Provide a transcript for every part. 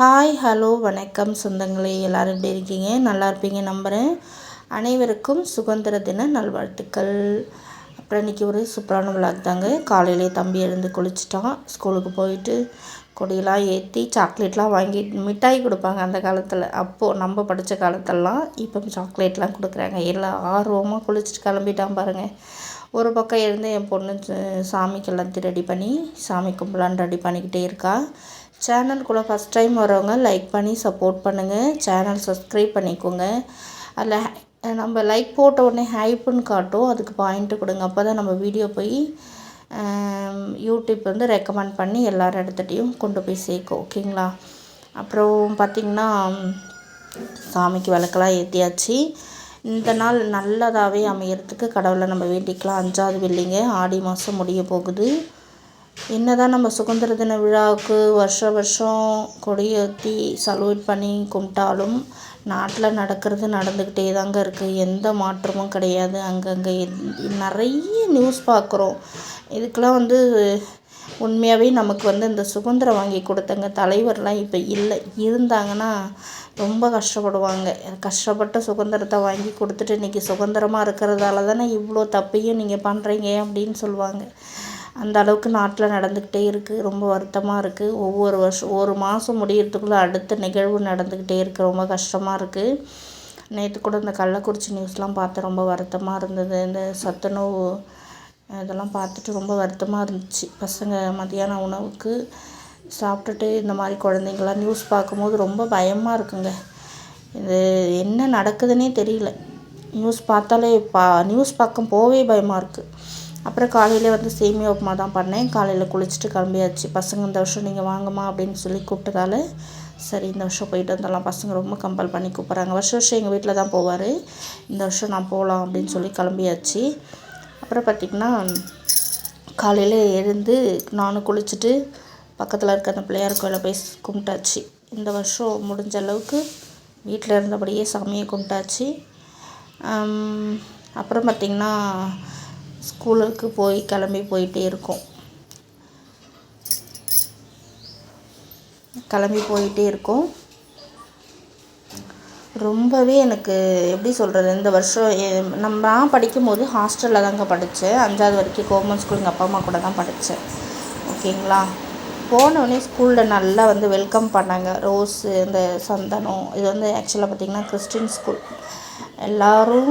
Hi hello வணக்கம் சொந்தங்களே எல்லோரும் எப்படி இருக்கீங்க? நல்லா இருப்பீங்க நம்புகிறேன் அனைவருக்கும் சுதந்திர தின நல்வாழ்த்துக்கள். அப்புறம் இன்றைக்கி ஒரு சூப்பரான விளாக் தாங்க. காலையிலே தம்பி எழுந்து குளிச்சிட்டான். ஸ்கூலுக்கு போயிட்டு கொடியெல்லாம் ஏற்றி சாக்லேட்லாம் வாங்கி மிட்டாய் கொடுப்பாங்க அந்த காலத்தில். அப்போது நம்ம படித்த காலத்திலலாம் இப்போ சாக்லேட்லாம் கொடுக்குறாங்க. எல்லாம் ஆர்வமாக குளிச்சுட்டு கிளம்பிட்டான் பாருங்கள் ஒரு பக்கம் இருந்து என் பொண்ணு சாமிக்கு எல்லாத்தையும் ரெடி பண்ணி சாமி கும்பலான்னு ரெடி பண்ணிக்கிட்டே இருக்கா. சேனலுக்குள்ளே ஃபஸ்ட் டைம் வரவங்க லைக் பண்ணி சப்போர்ட் பண்ணுங்கள் சேனல் சப்ஸ்கிரைப் பண்ணிக்கோங்க. அதில் நம்ம லைக் போட்ட உடனே ஹைப்புன்னு காட்டும். அதுக்கு பாயிண்ட்டு கொடுங்க. அப்போ தான் நம்ம வீடியோ போய் யூடியூப் வந்து ரெக்கமெண்ட் பண்ணி எல்லார் இடத்துட்டையும் கொண்டு போய் சேர்க்கும். ஓகேங்களா அப்புறம் பார்த்திங்கன்னா சாமிக்கு விளக்கெல்லாம் ஏற்றியாச்சு இந்த நாள் நல்லதாகவே அமையறதுக்கு கடவுளை நம்ம வேண்டிக்கலாம். அஞ்சாவது வெள்ளிங்க. ஆடி மாதம் முடிய போகுது. என்ன தான் நம்ம சுதந்திர தின விழாவுக்கு வருஷ வருஷம் கொடியேற்றி சல்யூட் பண்ணி கும்பிட்டாலும் நாட்டில் நடக்கிறது நடந்துக்கிட்டே தாங்க இருக்குது எந்த மாற்றமும் கிடையாது. அங்கங்கே நிறைய நியூஸ் பார்க்குறோம். இதுக்கெலாம் வந்து உண்மையாகவே நமக்கு வந்து இந்த சுதந்திரம் வாங்கி கொடுத்தங்க தலைவர்லாம் இப்போ இல்லை. இருந்தாங்கன்னா ரொம்ப கஷ்டப்படுவாங்க. கஷ்டப்பட்ட சுதந்திரத்தை வாங்கி கொடுத்துட்டு இன்றைக்கி சுதந்திரமாக இருக்கிறதால தானே இவ்வளோ தப்பையும் நீங்கள் பண்ணுறீங்க அப்படின்னு சொல்லுவாங்க. அந்த அளவுக்கு நாட்டில் நடந்துக்கிட்டே இருக்குது ரொம்ப வருத்தமாக இருக்குது ஒவ்வொரு வருஷம் ஒரு மாதம் முடியறதுக்குள்ளே அடுத்த நிகழ்வு நடந்துக்கிட்டே இருக்குது ரொம்ப கஷ்டமாக இருக்குது நேற்று கூட இந்த கள்ளக்குறிச்சி நியூஸ்லாம் பார்த்து ரொம்ப வருத்தமாக இருந்தது. இந்த சத்துணவு இதெல்லாம் பார்த்துட்டு ரொம்ப வருத்தமாக இருந்துச்சு. பசங்க மதியான உணவுக்கு சாப்பிட்டுட்டு இந்த மாதிரி குழந்தைங்களாம் நியூஸ் பார்க்கும்போது ரொம்ப பயமாக இருக்குங்க. இது என்ன நடக்குதுன்னே தெரியல. நியூஸ் பார்த்தாலே பா நியூஸ் பக்கம் போவே பயமாக இருக்குது அப்புறம் காலையில் வந்து சேமியா உப்புமா தான் பண்ணேன். காலையில் குளிச்சுட்டு கிளம்பியாச்சு. பசங்க இந்த வருஷம் நீங்கள் வாங்கம்மா அப்படின்னு சொல்லி கூப்பிட்டதால சரி இந்த வருஷம் போயிட்டு வந்துடலாம். பசங்க ரொம்ப கம்பல் பண்ணி கூப்பிட்றாங்க. வருஷம் வருஷம் எங்கள் வீட்டில் தான் போவார். இந்த வருஷம் நான் போகலாம் அப்படின்னு சொல்லி கிளம்பியாச்சு. அப்புறம் பார்த்திங்கன்னா காலையில் எழுந்து நானும் குளிச்சுட்டு பக்கத்தில் இருக்க அந்த பிள்ளையார் கோயிலை போய் கும்பிட்டாச்சு. இந்த வருஷம் முடிஞ்ச அளவுக்கு வீட்டில் இருந்தபடியே சாமியை கும்பிட்டாச்சு. அப்புறம் பார்த்திங்கன்னா ஸ்கூலுக்கு போய் கிளம்பி போயிட்டே இருக்கோம். கிளம்பி போயிட்டே இருக்கோம். ரொம்பவே எனக்கு எப்படி சொல்கிறது இந்த வருஷம் நம்ம நான் படிக்கும்போது ஹாஸ்டலில் தாங்க படித்தேன் அஞ்சாவது வரைக்கும் கவர்மெண்ட் ஸ்கூல் எங்கள் அப்பா அம்மா கூட தான் படித்தேன் ஓகேங்களா? போனோடனே ஸ்கூலில் நல்லா வந்து வெல்கம் பண்ணாங்க. ரோஸு இந்த சந்தனம் இது வந்து ஆக்சுவலாக பார்த்திங்கன்னா கிறிஸ்டின் ஸ்கூல் எல்லோரும்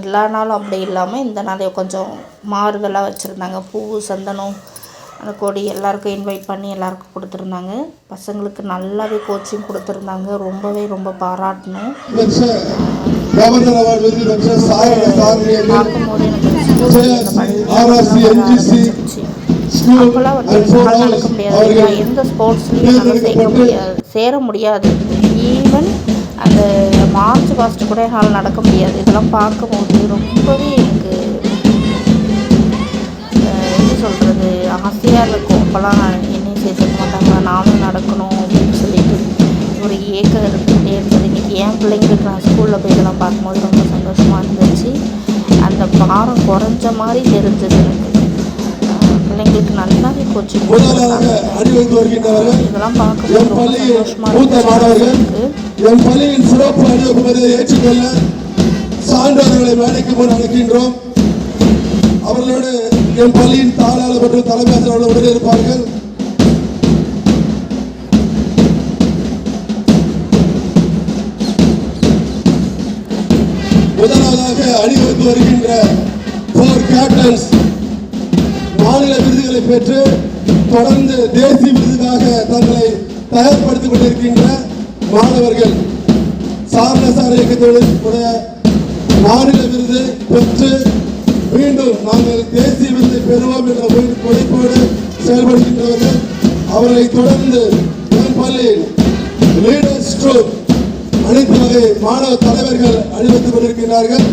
எல்லா நாளும் அப்படி இல்லாமல் இந்த நாள் கொஞ்சம் மாறுதலாக வச்சுருந்தாங்க. பூ சந்தனம் அந்த கொடி எல்லாருக்கும் இன்வைட் பண்ணி எல்லாருக்கும் கொடுத்துருந்தாங்க. பசங்களுக்கு நல்லாவே கோச்சிங் கொடுத்துருந்தாங்க. ரொம்பவே ரொம்ப பாராட்டணும். பார்க்கும்போது எனக்கு அப்போல்லாம் வந்து நடக்க முடியாது எந்த ஸ்போர்ட்ஸ்லேயும் சேர்க்க முடியாது சேர முடியாது. ஈவன் அந்த மார்ச் பாஸ்ட் கூட என்னால் நடக்க முடியாது. இதெல்லாம் பார்க்கும்போது ரொம்பவே எனக்கு எப்படி சொல்கிறது ஆசையாக இருக்கும். அப்போல்லாம் என்னையும் சேர்த்துக்க மாட்டாங்களா நானும் நடக்கணும் அப்படின்னு சொல்லிட்டு ஒரு ஏக்கம் இருந்துகிட்டே இருந்தது. இன்றைக்கி என் பிள்ளைங்களுக்கு நான் ஸ்கூலில் போய் இதெல்லாம் பார்க்கும்போது ரொம்ப சந்தோஷமாக இருந்துச்சு. அந்த பாரம் குறைஞ்ச மாதிரி தெரிஞ்சது எனக்கு. பிள்ளைங்களுக்கு நல்லாவே கோச்சிங் இதெல்லாம் பார்க்கும்போது ரொம்ப சந்தோஷமாக இருக்கு என் பள்ளியின் சிறப்பு அணிவகுப்பதை ஏற்றுக்கொள்ள சான்றாளர்களை வேலைக்கு போய் அழைக்கின்றோம். அவர்களோடு என் பள்ளியின் தாளாளர் மற்றும் தலைமை ஆசிரியர்கள் உடனே இருப்பார்கள். முதலாவதாக அணிவகுத்து வருகின்ற போர் கேப்டன்ஸ் மாநில விருதுகளை பெற்று தொடர்ந்து தேசிய விருதுக்காக தங்களை தயார்படுத்திக் கொண்டிருக்கின்ற மாணவர்கள் சாரணசார இயக்கத்தோடு மாநில விருது பெற்று மீண்டும் நாங்கள் தேசிய விருதை பெறுவோம் என்ற உழைப்போடு செயல்படுகின்றவர்கள். அவர்களை தொடர்ந்து பள்ளியில் லீடர்ஸ் அனைத்து வகை மாணவ தலைவர்கள் அணிவித்துக் கொண்டிருக்கிறார்கள்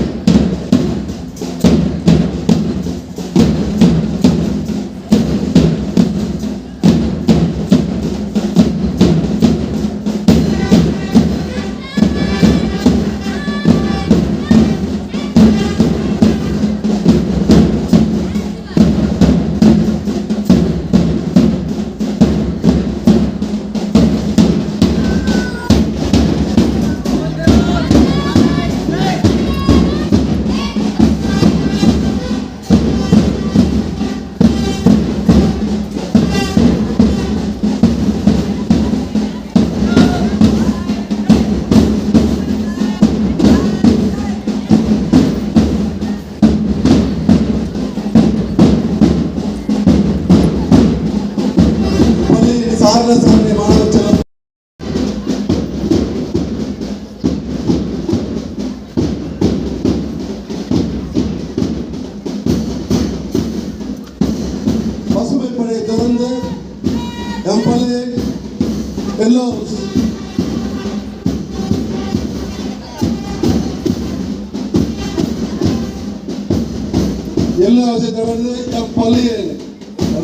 எல்லா விஷயத்தை வந்து பள்ளியில்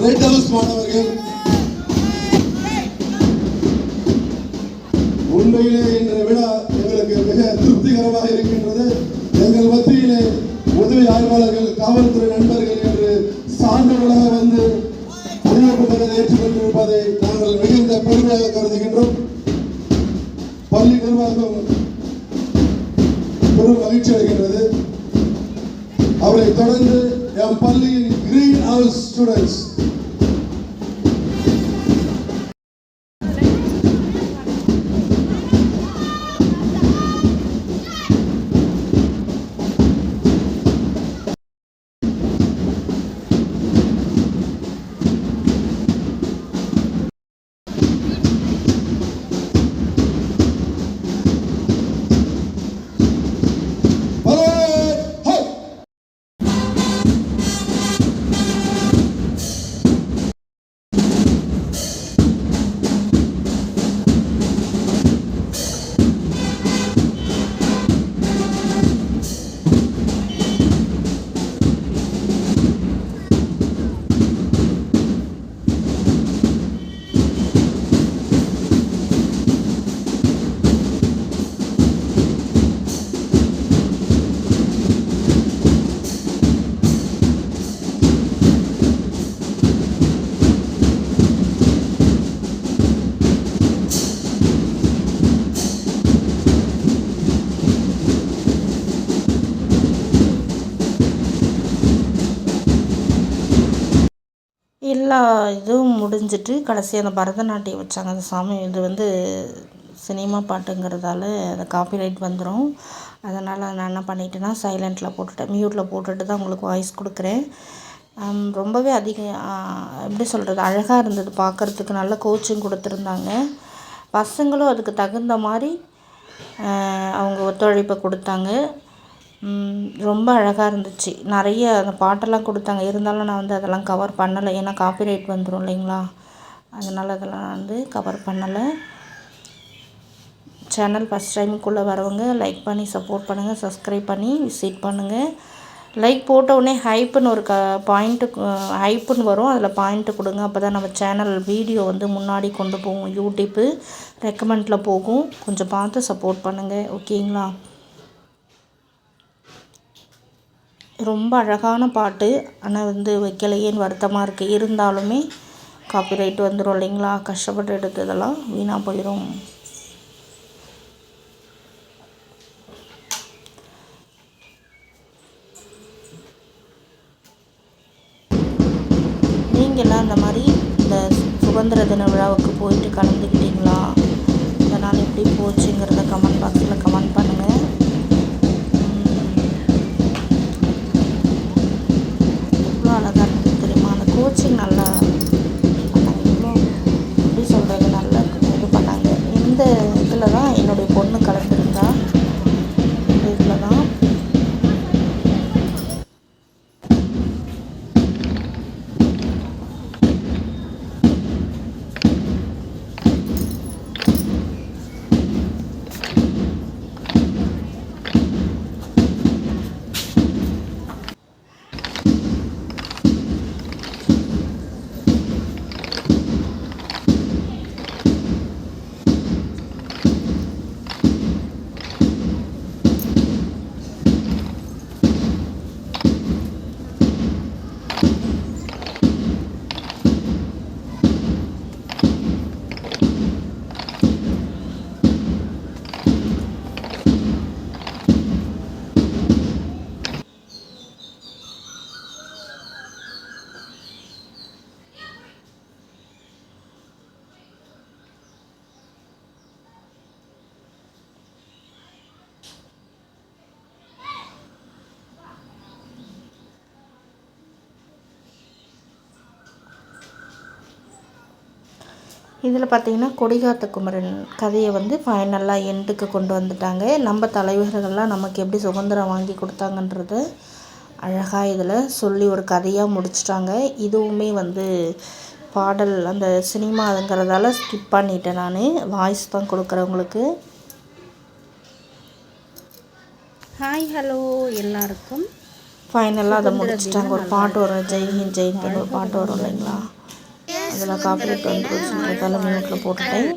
ரெட் ஹவுஸ் மாணவர்கள் உண்மையிலே இன்றைய விழா எங்களுக்கு மிக திருப்திகரமாக இருக்கின்றது. எங்கள் மத்தியிலே உதவி ஆய்வாளர்கள் காவல்துறை நண்பர்கள் என்று சான்றுகளாக வந்து அறிவிக்கப்பட்டதை ஏற்றுக்கொண்டிருப்பதை நாங்கள் மிகுந்த பெருமையாக கருதுகின்றோம். பள்ளி நிர்வாகம் பெரும் மகிழ்ச்சி அடைகின்றது. அவரை தொடர்ந்து எம் பள்ளியின் கிரீன் ஹவுஸ் ஸ்டூடெண்ட்ஸ் எல்லா இதுவும் முடிஞ்சிட்டு கடைசி அந்த பரதநாட்டியம் வச்சாங்க. அந்த சாமி இது வந்து சினிமா பாட்டுங்கிறதால அது காப்பிரைட் வந்துடும் அதனால் நான் என்ன பண்ணிட்டேன்னா சைலண்ட்டில் போட்டுட்டேன். மியூட்டில் போட்டுட்டு தான் உங்களுக்கு வாய்ஸ் கொடுக்குறேன். ரொம்பவே அதிக எப்படி சொல்கிறது அழகாக இருந்தது பார்க்குறதுக்கு நல்ல கோச்சிங் கொடுத்துருந்தாங்க. பசங்களும் அதுக்கு தகுந்த மாதிரி அவங்க ஒத்துழைப்பை கொடுத்தாங்க. ரொம்ப அழகாக இருந்துச்சு. நிறைய அந்த பாட்டெல்லாம் கொடுத்தாங்க. இருந்தாலும் நான் வந்து அதெல்லாம் கவர் பண்ணலை. ஏன்னா காப்பிரைட் வந்துடும் இல்லைங்களா? அதனால் அதெல்லாம் வந்து கவர் பண்ணலை. சேனல் ஃபஸ்ட் டைமுக்குள்ளே வரவங்க லைக் பண்ணி சப்போர்ட் பண்ணுங்கள் சப்ஸ்கிரைப் பண்ணி விசிட் பண்ணுங்கள் லைக் போட்ட உடனே ஹைப்புன்னு ஒரு க பாயிண்ட்டு ஹைப்புன்னு வரும். அதில் பாயிண்ட்டு கொடுங்க. அப்போ தான் நம்ம சேனல் வீடியோ வந்து முன்னாடி கொண்டு போகும் யூடியூப்பு ரெக்கமெண்டில் போகும். கொஞ்சம் பார்த்து சப்போர்ட் பண்ணுங்கள் ஓகேங்களா ரொம்ப அழகான பாட்டு. ஆனால் வந்து வைக்கலையேன்னு வருத்தமாக இருக்குது இருந்தாலுமே காப்பிரைட் வந்துடும் இல்லைங்களா? கஷ்டப்பட்டு எடுத்ததெல்லாம் வீணாக போயிடும் நீங்களாம் அந்த மாதிரி இந்த சுதந்திர தின விழாவுக்கு போயிட்டு கலந்துக்கிட்டீங்களா? அதனால் எப்படி போச்சுங்கிறத கமெண்ட் பாக்ஸில் இதில் இதில் பார்த்தீங்கன்னா கொடிகாத்த குமரன் கதையை வந்து ஃபைனலாக எண்டுக்கு கொண்டு வந்துட்டாங்க. நம்ம தலைவர்கள்லாம் நமக்கு எப்படி சுதந்திரம் வாங்கி கொடுத்தாங்கன்றத அழகாக இதில் சொல்லி ஒரு கதையாக முடிச்சிட்டாங்க. இதுவுமே வந்து பாடல் அந்த சினிமாங்கிறதால ஸ்கிப் பண்ணிட்டேன் நான். வாய்ஸ் தான் கொடுக்குறவங்களுக்கு. ஹாய் ஹலோ எல்லாருக்கும். ஃபைனலாக அதை முடிச்சிட்டாங்க. ஒரு பாட்டு வரும். ஜெய் ஹிந்த் ஜெய் ஹிந்த்னு ஒரு பாட்டு வரும் இல்லைங்களா? அதில் காப்பிரைட் வந்து மியூட்டில் போட்டுட்டேன்.